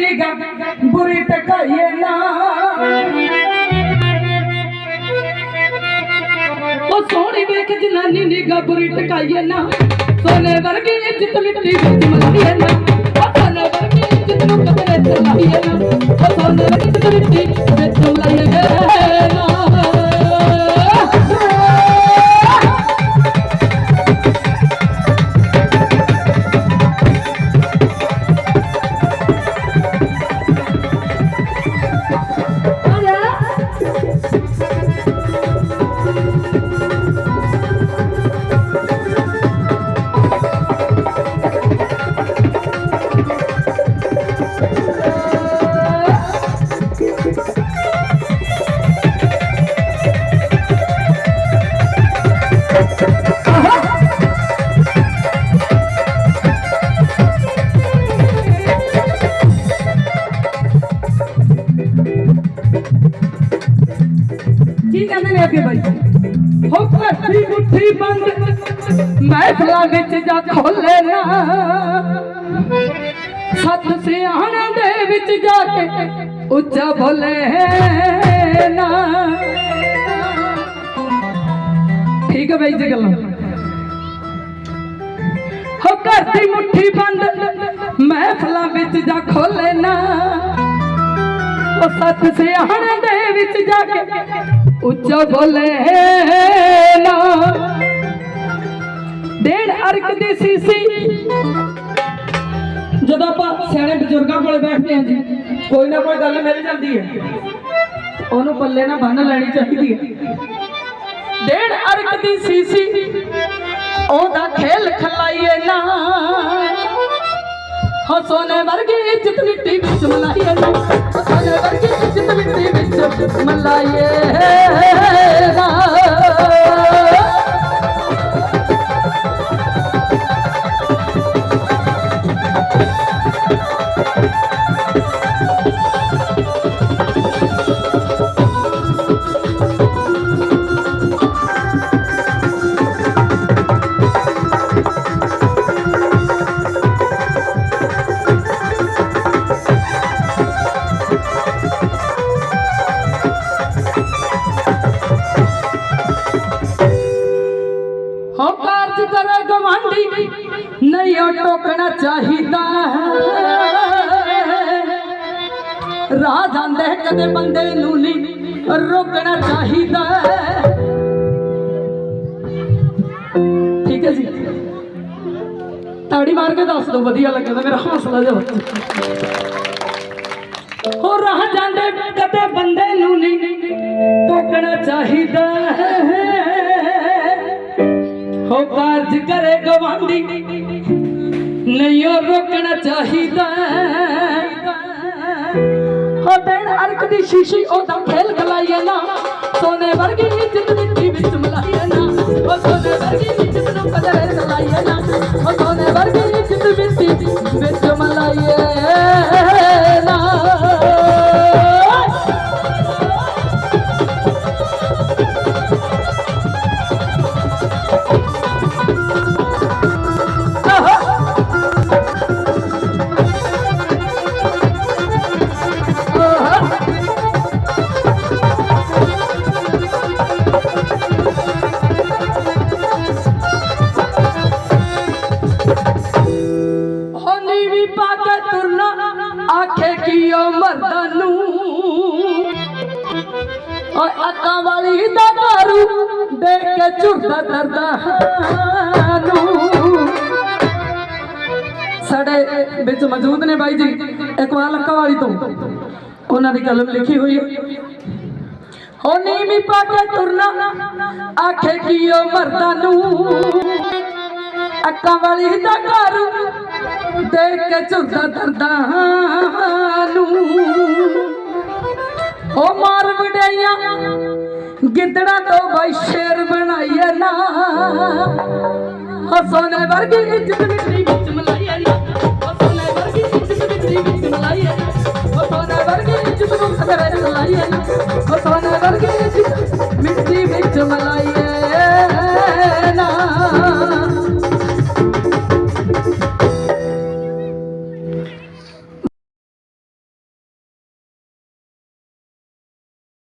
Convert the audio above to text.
ਗੱਭਰੀ ਟਕਾਈਏ ਨਾ। ਉਹ ਸੋਹਣੀ ਵੇਖ ਜਨਾਨੀ ਨੀ ਬੁਰੀ ਟਕਾਈਏ ਨਾ। ਸੋਨੇ ਵਰਗੀ ਇੱਜ਼ਤ ਮਿੱਟੀ ਵਿੱਚ ਮਲਾਈਏ ਨਾ। ਉਹ ਸੋਨੇ ਵਰਗੀ ਇੱਜ਼ਤ ਨੂੰ ਕਬਰੇ ਤੇ ਲਾਈਏ ਨਾ। ਉਹ ਸੋਨੇ ਵਰਗੀ ਇੱਜ਼ਤ ਮਿੱਟੀ ਵਿੱਚ ਮਲਾਈਏ ਨਾ ਕਹਿੰਦੇ ਨੇ ਅੱਗੇ ਬਾਈ। ਹੋ ਘੱਟੀ ਮੁੱਠੀ ਬੰਦ। ਮਹਿਫਲਾਂ ਵਿੱਚ ਜਾ ਖੋਲੇ ਨਾ। ਸੱਤ ਸਿਆਣੇ ਦੇ ਵਿੱਚ ਜਾ ਕੇ ਉੱਚਾ ਬੋਲੇ ਨਾ। ਠੀਕ ਹੈ ਬਾਈ ਜੀ ਗੱਲਾਂ। ਹੋ ਘਰ ਦੀ ਮੁੱਠੀ ਬੰਦ। ਮਹਿਫਲਾਂ ਵਿੱਚ ਜਾ ਖੋਲੇ ਨਾ। ਉਹ ਸੱਤ ਸਿਆਣੇ ਦੇ ਵਿੱਚ ਜਾ ਕੇ ਉੱਚਾ ਬੋਲੇ ਨਾ। ਡੇਢ ਅਰਕ ਦੀ ਸੀਸੀ। ਜਦੋਂ ਆਪਾਂ ਸਿਆਣੇ ਬਜ਼ੁਰਗਾਂ ਕੋਲ ਬੈਠਦੇ ਹਾਂ ਜੀ, ਕੋਈ ਨਾ ਕੋਈ ਗੱਲ ਮਿਲ ਜਾਂਦੀ ਹੈ। ਉਹਨੂੰ ਪੱਲੇ ਨਾਲ ਬੰਨ ਲੈਣੀ ਚਾਹੀਦੀ ਹੈ। ਡੇਢ ਅਰਕ ਦੀ ਸੀਸੀ, ਉਹਦਾ ਖੇਲ ਖਲਾਈਏ ਨਾ। ਹੋ ਵਰਗੀ ਇੱਜ਼ਤ ਮਿੱਟੀ ਵਿੱਚ ਮਲਾਈਏ ਨਾ। ਹੋ ਵਰਗੀ ਇੱਜ਼ਤ ਮਿੱਟੀ मल्लाए ਨਹੀਂ ਉਹ ਟੋਕਣਾ ਚਾਹੀਦਾ ਰਾਹ ਜਾਂਦੇ ਕਦੇ ਬੰਦੇ ਨੂੰ ਨਹੀਂ ਰੋਕਣਾ ਚਾਹੀਦਾ ਠੀਕ ਹੈ ਜੀ। ਤਾੜੀ ਮਾਰ ਕੇ ਦੱਸ ਦਿਓ, ਵਧੀਆ ਲੱਗਦਾ ਮੇਰਾ ਹੌਸਲਾ ਜਿਹਾ ਬੱਚਾ ਹੋ ਰਾਹ ਜਾਂਦੇ ਕਦੇ ਬੰਦੇ ਨੂੰ ਨਹੀਂ ਟੋਕਣਾ ਚਾਹੀਦਾ ਹੋ। ਕਾਰਜ ਕਰੇ ਗਵਾਂਢੀ ਨਹੀਂ ਉਹ ਰੋਕਣਾ ਚਾਹੀਦਾ। ਹੋ ਦੇਣ ਅਰਕ ਦੀ ਸ਼ੀਸ਼ੀ ਉਹਦਾ ਖੇਲ ਖਲਾਈਏ ਨਾ। ਸੋਨੇ ਵਰਗੀ ਇੱਜ਼ਤ ਮਿੱਟੀ ਵਿੱਚ ਮਲਾਈਏ ਨਾ। ਉਹ ਸੋਨੇ ਵਰਗੀ ਇੱਜ਼ਤ ਨੂੰ ਕਦਰੇ ਚਲਾਈਏ ਨਾ। ਪਾ ਕੇ ਤੁਰਨਾ ਆਖੇ ਕੀ ਉਹ ਮਰਦਾਂ ਨੂੰ। ਓਏ ਅੱਕਾਂ ਵਾਲੀ ਦਾ ਘਰੂ ਦੇਖ ਕੇ ਝੁਰਦਾ ਦਰਦਾਂ ਨੂੰ। ਸਾਡੇ ਵਿੱਚ ਮੌਜੂਦ ਨੇ ਬਾਈ ਜੀ ਇਕਬਾਲ ਅੱਕਾ ਵਾਲੀ ਤੋਂ। ਉਹਨਾਂ ਦੀ ਕਲਮ ਲਿਖੀ ਹੋਈ ਹੈ। ਹੋਨੀ ਵੀ ਪਾ ਕੇ ਤੁਰਨਾ ਆਖੇ ਕੀ ਉਹ ਮਰਦਾਂ ਨੂੰ। ਅੱਕਾਂ ਵਾਲੀ ਦਾ ਘਰ ਦੇਖ ਕੇ ਝੁਰਦਾ ਦਰਦਾਂ ਨੂੰ। ਉਹ ਮਾਰ ਵਡਿਆਈਆਂ, ਗਿੱਦੜਾ ਤੋਂ ਬਾਈ ਸ਼ੇਰ ਬਣਾਈਏ ਨਾ। ਹਸੋਨੇ ਵਰਗੀ ਇੱਜ਼ਤ ਮਿੱਟੀ ਵਿੱਚ ਮਲਾਈਏ ਨਾ। ਹਸੋਨੇ ਵਰਗੀ ਇੱਜ਼ਤ ਮਿੱਟੀ ਵਿੱਚ ਮਲਾਈਏ ਨਾ। ਹਸੋਨੇ ਵਰਗੀ ਇੱਜ਼ਤ ਨੂੰ ਖਬਰੇ ਮਲਾਈਏ ਨਾ। ਹਸੋਨੇ ਵਰਗੀ ਇੱਜ਼ਤ ਮਿੱਟੀ ਵਿੱਚ ਮਲਾਈਏ